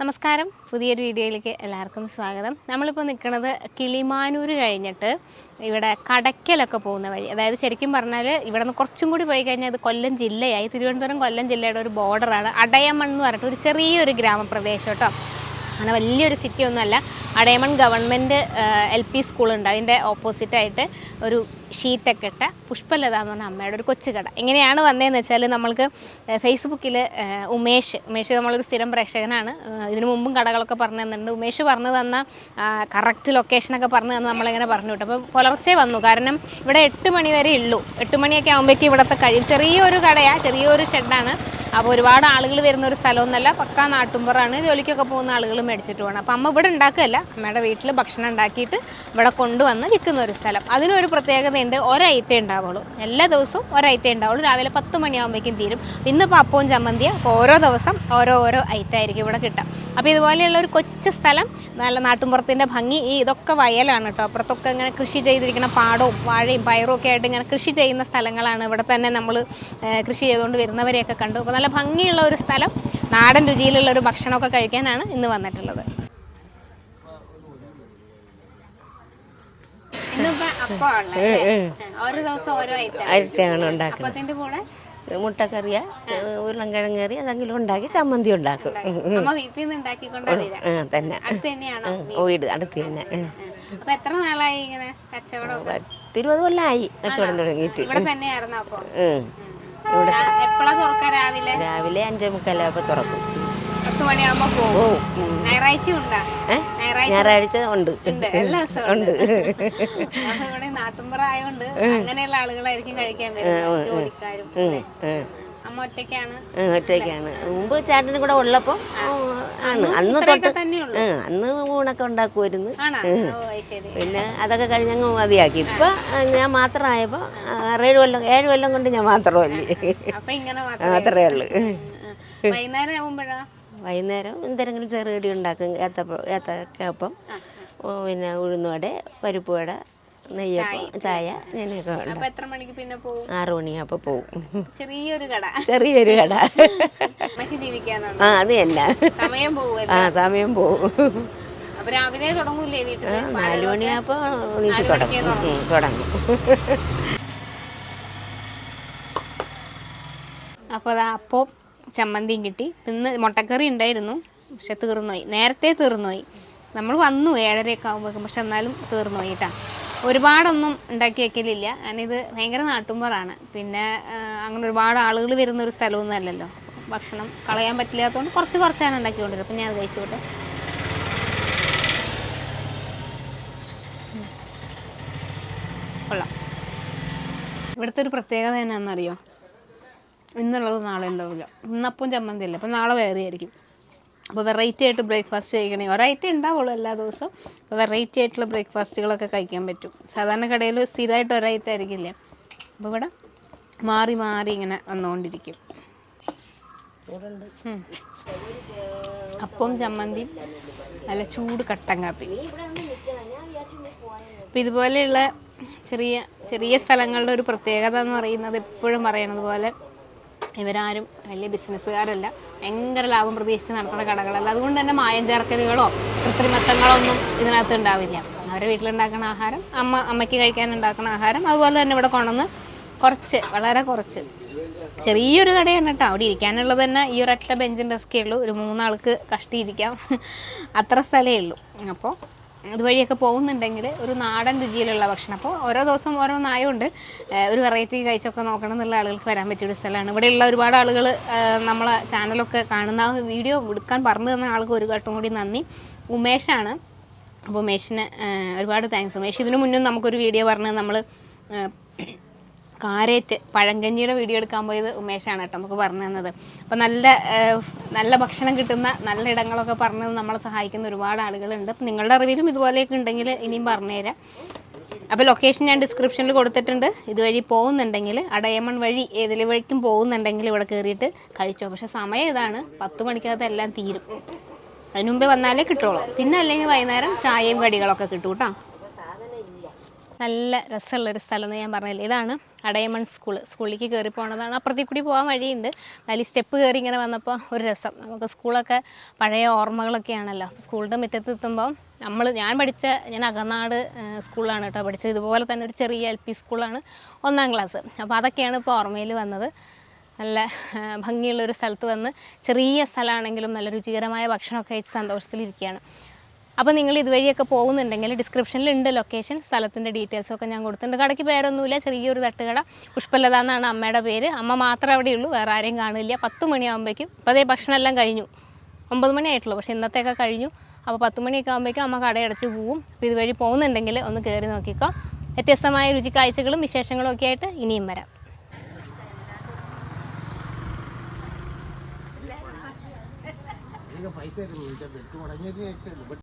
നമസ്കാരം. പുതിയൊരു വീഡിയോയിലേക്ക് എല്ലാവർക്കും സ്വാഗതം. നമ്മളിപ്പോൾ നിൽക്കുന്നത് കിളിമാനൂർ കഴിഞ്ഞിട്ട് ഇവിടെ കടയ്ക്കലൊക്കെ പോകുന്ന വഴി. അതായത് ശരിക്കും പറഞ്ഞാൽ ഇവിടെ നിന്ന് കുറച്ചും കൂടി പോയി കഴിഞ്ഞാൽ അത് കൊല്ലം ജില്ലയായി. തിരുവനന്തപുരം കൊല്ലം ജില്ലയുടെ ഒരു ബോർഡറാണ് അടയമൺ എന്ന് പറഞ്ഞിട്ട് ഒരു ചെറിയൊരു ഗ്രാമപ്രദേശം കേട്ടോ. അങ്ങനെ വലിയൊരു സിറ്റി ഒന്നുമല്ല. അടയമൺ ഗവൺമെന്റ് എൽ പി സ്കൂളുണ്ട് അതിന്റെ ഓപ്പോസിറ്റായിട്ട് ഒരു ഷീറ്റൊക്കെ ഇട്ട പുഷ്പലത എന്ന് പറഞ്ഞ അമ്മയുടെ ഒരു കൊച്ചുകട എങ്ങനെയാണ് വന്നതെന്ന് വെച്ചാൽ നമ്മൾക്ക് ഫേസ്ബുക്കിൽ ഉമേഷ് ഉമേഷ് നമ്മളൊരു സ്ഥിരം പ്രേക്ഷകനാണ്. ഇതിനു മുമ്പും കടകളൊക്കെ പറഞ്ഞു തന്നിട്ടുണ്ട്. ഉമേഷ് പറഞ്ഞു തന്ന കറക്റ്റ് ലൊക്കേഷനൊക്കെ പറഞ്ഞു തന്ന് നമ്മളിങ്ങനെ പറഞ്ഞു വിട്ടു. അപ്പോൾ പുലർച്ചെ വന്നു. കാരണം ഇവിടെ എട്ട് മണി വരെ ഉള്ളൂ. എട്ട് മണിയൊക്കെ ആകുമ്പോഴേക്കും ഇവിടുത്തെ കഴിയും ചെറിയൊരു കടയാണ് ചെറിയൊരു ഷെഡാണ് അപ്പോൾ ഒരുപാട് ആളുകൾ വരുന്ന ഒരു സ്ഥലമൊന്നുമല്ല പക്കാ നാട്ടുമ്പുറാണ് ജോലിക്കൊക്കെ പോകുന്ന ആളുകൾ മേടിച്ചിട്ട് പോകണം. അപ്പോൾ അമ്മ ഇവിടെ ഉണ്ടാക്കുകയല്ല. അമ്മയുടെ വീട്ടിൽ ഭക്ഷണം ഉണ്ടാക്കിയിട്ട് ഇവിടെ കൊണ്ടുവന്ന് വിൽക്കുന്ന ഒരു സ്ഥലം. അതിനൊരു പ്രത്യേകതയുണ്ട് ഒരൈറ്റേ ഉണ്ടാവുള്ളൂ. എല്ലാ ദിവസവും ഒരൈറ്റേ ഉണ്ടാവുള്ളൂ. രാവിലെ പത്ത് മണിയാകുമ്പോഴേക്കും തീരും. അപ്പവും ചമ്മന്തിയ. അപ്പോൾ ഓരോ ദിവസം ഓരോ ഓരോ ഐറ്റായിരിക്കും ഇവിടെ കിട്ടുക. അപ്പോൾ ഇതുപോലെയുള്ള ഒരു കൊച്ചു സ്ഥലം നല്ല നാട്ടുമ്പുറത്തിന്റെ ഭംഗി. ഈ ഇതൊക്കെ വയലാണ് കേട്ടോ. അപ്പുറത്തൊക്കെ ഇങ്ങനെ കൃഷി ചെയ്തിരിക്കുന്ന പാടവും വാഴയും പയറും ഒക്കെ ആയിട്ട് ഇങ്ങനെ കൃഷി ചെയ്യുന്ന സ്ഥലങ്ങളാണ് ഇവിടെ തന്നെ നമ്മൾ കൃഷി ചെയ്തുകൊണ്ട് വരുന്നവരെയൊക്കെ കണ്ടു. അപ്പോൾ നല്ല ഭംഗിയുള്ള ഒരു സ്ഥലം. നാടൻ രുചിയിലുള്ള ഒരു ഭക്ഷണമൊക്കെ കഴിക്കാനാണ് ഇന്ന് വന്നിട്ടുള്ളത്. അരിട്ടാണ് ഉണ്ടാക്കുന്നത്. മുട്ടക്കറിയ അതെങ്കിലും ഉണ്ടാക്കി ചമ്മന്തി ഉണ്ടാക്കും. തന്നെ. അടുത്ത് വീട് തന്നെ. എത്ര നാളായി ഇങ്ങനെ കച്ചവടം പത്തിരുപത് കൊല്ലമായി കച്ചവടം തുടങ്ങിയിട്ട്. ഇവിടെ രാവിലെ? അഞ്ചേ മുക്കാലാകുമ്പോൾ തുറക്കും. ഞായറാഴ്ച ഉണ്ടാ? ഉണ്ട്. നാട്ടുമ്പുറ ആയതുകൊണ്ട് അങ്ങനെയുള്ള ആളുകളായിരിക്കും കഴിക്കാൻ അമ്മ ഒറ്റയ്ക്കാണ്. ഒറ്റയ്ക്കാണ്. മുമ്പ് ചേട്ടനും കൂടെ ഉള്ളപ്പോൾ ആണ്. അന്ന് തൊട്ട് അന്ന് ഊണൊക്കെ ഉണ്ടാക്കുമായിരുന്നു. പിന്നെ അതൊക്കെ കഴിഞ്ഞങ്ങ് മതിയാക്കി. ഇപ്പൊ ഞാൻ മാത്രമായപ്പോ ആറേഴ് കൊല്ലം ഏഴ് കൊല്ലം കൊണ്ട് ഞാൻ മാത്രമല്ലേ. അത്രേ ഉള്ളൂ. വൈകുന്നേരം എന്തെങ്കിലും ചെറുകടി ഉണ്ടാക്കും. ഏത്തപ്പഴം ഏത്തക്കപ്പം പിന്നെ ഉഴുന്നുവട പരിപ്പ് വട നെയ്യപ്പം ചായ. ഇങ്ങനെയൊക്കെ അപ്പൊ എത്ര മണിക്ക് പിന്നെ പോകും ആറു പോകും ചെറിയൊരു കട. ചെറിയൊരു കട. അമ്മയ്ക്ക് ജീവിക്കാനുണ്ട്. ആ അത് തന്നെ. സമയം പോവുമല്ലോ ആ സമയം പോവും. അപ്പൊ രാവിലെ തുടങ്ങൂലേ വീട്ടിൽ തുടങ്ങും. തുടങ്ങും. അപ്പോൾ അതാ അപ്പോൾ ചമ്മന്തിയും കിട്ടി. ഇന്ന് മുട്ടക്കറി ഉണ്ടായിരുന്നു പക്ഷെ തീർന്നുപോയി. നേരത്തെ തീർന്നുപോയി. നമ്മൾ വന്നു ഏഴരയൊക്കെ ആകുമ്പോഴേക്കും പക്ഷെ എന്നാലും തീർന്നുപോയി കേട്ടോ. ഒരുപാടൊന്നും ഉണ്ടാക്കി വെക്കലില്ല. ഞാനിത് ഭയങ്കര നാട്ടുമ്പറാണ്. പിന്നെ അങ്ങനെ ഒരുപാട് ആളുകൾ വരുന്ന ഒരു സ്ഥലമൊന്നും അല്ലല്ലോ. ഭക്ഷണം കളയാൻ പറ്റില്ലാത്തതുകൊണ്ട് കുറച്ച് കുറച്ചാണ് ഉണ്ടാക്കിക്കൊണ്ടിരുന്നത് അപ്പം ഞാൻ കഴിച്ചോട്ടെ. കൊള്ളാം. ഇവിടുത്തെ ഒരു പ്രത്യേകത എന്നാണെന്നറിയോ? ഇന്നുള്ളത് നാളെ ഉണ്ടാവില്ല. ഇന്നപ്പം ചമ്മന്തി അല്ല. അപ്പം നാളെ വേറെ ആയിരിക്കും അപ്പോൾ വെറൈറ്റി ആയിട്ട് ബ്രേക്ക്ഫാസ്റ്റ് കഴിക്കണേ. ഒരൈറ്റേ ഉണ്ടാവുള്ളൂ എല്ലാ ദിവസവും. അപ്പോൾ വെറൈറ്റി ആയിട്ടുള്ള ബ്രേക്ക്ഫാസ്റ്റുകളൊക്കെ കഴിക്കാൻ പറ്റും. സാധാരണ കടയിൽ സ്ഥിരമായിട്ട് ഒരൈറ്റം ആയിരിക്കില്ലേ? അപ്പോൾ ഇവിടെ മാറി മാറി ഇങ്ങനെ വന്നുകൊണ്ടിരിക്കും. അപ്പവും അപ്പം ചമ്മന്തിയും നല്ല ചൂട് കട്ടൻ കാപ്പി. അപ്പം ഇതുപോലെയുള്ള ചെറിയ ചെറിയ സ്ഥലങ്ങളുടെ ഒരു പ്രത്യേകത എന്ന് പറയുന്നത് എപ്പോഴും പറയണത് പോലെ ഇവരാരും വലിയ ബിസിനസ്സുകാരല്ല. ഭയങ്കര ലാഭം പ്രതീക്ഷിച്ച് നടത്തുന്ന കടകളല്ല. അതുകൊണ്ട് തന്നെ മായം ചേർക്കലുകളോ കൃത്രിമത്വങ്ങളോ ഒന്നും ഇതിനകത്ത് ഉണ്ടാവില്ല. അവരെ വീട്ടിലുണ്ടാക്കുന്ന ആഹാരം അമ്മ അമ്മയ്ക്ക് കഴിക്കാൻ ഉണ്ടാക്കുന്ന ആഹാരം അതുപോലെ തന്നെ ഇവിടെ കൊണ്ടുവന്ന് കുറച്ച് വളരെ കുറച്ച്. ചെറിയൊരു കടയാണ് കേട്ടോ. അവിടെ ഇരിക്കാനുള്ളത് തന്നെ ഈ ഒരൊറ്റ ബെഞ്ചും ഡെസ്കേ ഉള്ളൂ. ഒരു മൂന്നാൾക്ക് കഷ്ടിയിരിക്കാം. അത്ര സ്ഥലമേ ഉള്ളൂ. അപ്പോൾ ഇതുവഴിയൊക്കെ പോകുന്നുണ്ടെങ്കിൽ ഒരു നാടൻ രുചിയിലുള്ള ഭക്ഷണം. അപ്പോൾ ഓരോ ദിവസം ഓരോന്നായതുകൊണ്ട് ഒരു വെറൈറ്റി കഴിച്ചൊക്കെ നോക്കണം എന്നുള്ള ആളുകൾക്ക് വരാൻ പറ്റിയ ഒരു സ്ഥലമാണ് ഇവിടെയുള്ള ഒരുപാട് ആളുകൾ നമ്മളെ ചാനലൊക്കെ കാണുന്ന ആ വീഡിയോ എടുക്കാൻ പറഞ്ഞു തന്ന ആൾക്ക് ഒരു ഘട്ടം കൂടി നന്ദി. ഉമേഷാണ്. അപ്പോൾ ഉമേഷിന് ഒരുപാട് താങ്ക്സ് ഉമേഷ് ഇതിനു മുന്നും നമുക്കൊരു വീഡിയോ പറഞ്ഞ് നമ്മൾ കാരേറ്റ് പഴങ്കഞ്ഞിയുടെ വീഡിയോ എടുക്കാൻ പോയത് ഉമേഷാണ് കേട്ടോ നമുക്ക് പറഞ്ഞു തന്നത്. അപ്പോൾ നല്ല നല്ല ഭക്ഷണം കിട്ടുന്ന നല്ല ഇടങ്ങളൊക്കെ പറഞ്ഞ് നമ്മളെ സഹായിക്കുന്ന ഒരുപാട് ആളുകളുണ്ട്. അപ്പം നിങ്ങളുടെ അറിവിലും ഇതുപോലെയൊക്കെ ഉണ്ടെങ്കിൽ ഇനിയും പറഞ്ഞുതരാം അപ്പോൾ ലൊക്കേഷൻ ഞാൻ ഡിസ്ക്രിപ്ഷനിൽ കൊടുത്തിട്ടുണ്ട്. ഇതുവഴി പോകുന്നുണ്ടെങ്കിൽ അടയമൺ വഴി ഏതിലെ വഴിക്കും പോകുന്നുണ്ടെങ്കിൽ ഇവിടെ കയറിയിട്ട് കഴിച്ചോ. പക്ഷേ സമയം ഇതാണ്. പത്ത് മണിക്കകത്ത് എല്ലാം തീരും. അതിനുമുമ്പേ വന്നാലേ കിട്ടുള്ളൂ. പിന്നെ അല്ലെങ്കിൽ വൈകുന്നേരം ചായയും കടികളൊക്കെ കിട്ടും കേട്ടോ നല്ല രസമുള്ളൊരു സ്ഥലം എന്ന് ഞാൻ പറഞ്ഞില്ല. ഇതാണ് അടയമൺ സ്കൂൾ. സ്കൂളിലേക്ക് കയറി പോണതാണ്. അപ്പുറത്തേക്ക് കൂടി പോകാൻ വഴിയുണ്ട്. എന്നാലും ഈ സ്റ്റെപ്പ് കയറി ഇങ്ങനെ വന്നപ്പോൾ ഒരു രസം. നമുക്ക് സ്കൂളൊക്കെ പഴയ ഓർമ്മകളൊക്കെയാണല്ലോ. സ്കൂളിന്റെ മുറ്റത്ത് എത്തുമ്പോൾ നമ്മൾ ഞാൻ പഠിച്ച ഞാൻ അകനാട് സ്കൂളാണ് കേട്ടോ പഠിച്ചത്. ഇതുപോലെ തന്നെ ഒരു ചെറിയ എൽ പി സ്കൂളാണ് ഒന്നാം ക്ലാസ്. അപ്പോൾ അതൊക്കെയാണ് ഇപ്പോൾ ഓർമ്മയിൽ വന്നത്. നല്ല ഭംഗിയുള്ളൊരു സ്ഥലത്ത് വന്ന് ചെറിയ സ്ഥലമാണെങ്കിലും നല്ല രുചികരമായ ഭക്ഷണമൊക്കെ കഴിച്ച് സന്തോഷത്തിലിരിക്കുകയാണ്. അപ്പോൾ നിങ്ങൾ ഇതുവഴിയൊക്കെ പോകുന്നുണ്ടെങ്കിൽ ഡിസ്ക്രിപ്ഷനിൽ ഉണ്ട് ലൊക്കേഷൻ സ്ഥലത്തിന്റെ ഡീറ്റെയിൽസ് ഒക്കെ ഞാൻ കൊടുത്തിട്ടുണ്ട്. കടയ്ക്ക് പേരൊന്നുമില്ല ചെറിയൊരു തട്ടുകട പുഷ്പലത എന്നാണ് അമ്മയുടെ പേര്. അമ്മ മാത്രമേ അവിടെയുള്ളൂ വേറെ ആരെയും കാണില്ല. പത്ത് മണിയാകുമ്പോഴേക്കും ഇപ്പോൾ അതേ ഭക്ഷണമെല്ലാം കഴിഞ്ഞു. ഒമ്പത് മണിയായിട്ടുള്ളൂ പക്ഷേ ഇന്നത്തെയൊക്കെ കഴിഞ്ഞു. അപ്പോൾ പത്ത് മണിയൊക്കെ ആകുമ്പോഴേക്കും അമ്മ കടയടച്ച് പോവും. അപ്പോൾ ഇതുവഴി പോകുന്നുണ്ടെങ്കിൽ ഒന്ന് കയറി നോക്കിക്കോ. വ്യത്യസ്തമായ രുചിക്കാഴ്ചകളും വിശേഷങ്ങളും ഒക്കെ ആയിട്ട് ഇനിയും വരാം. പൈസ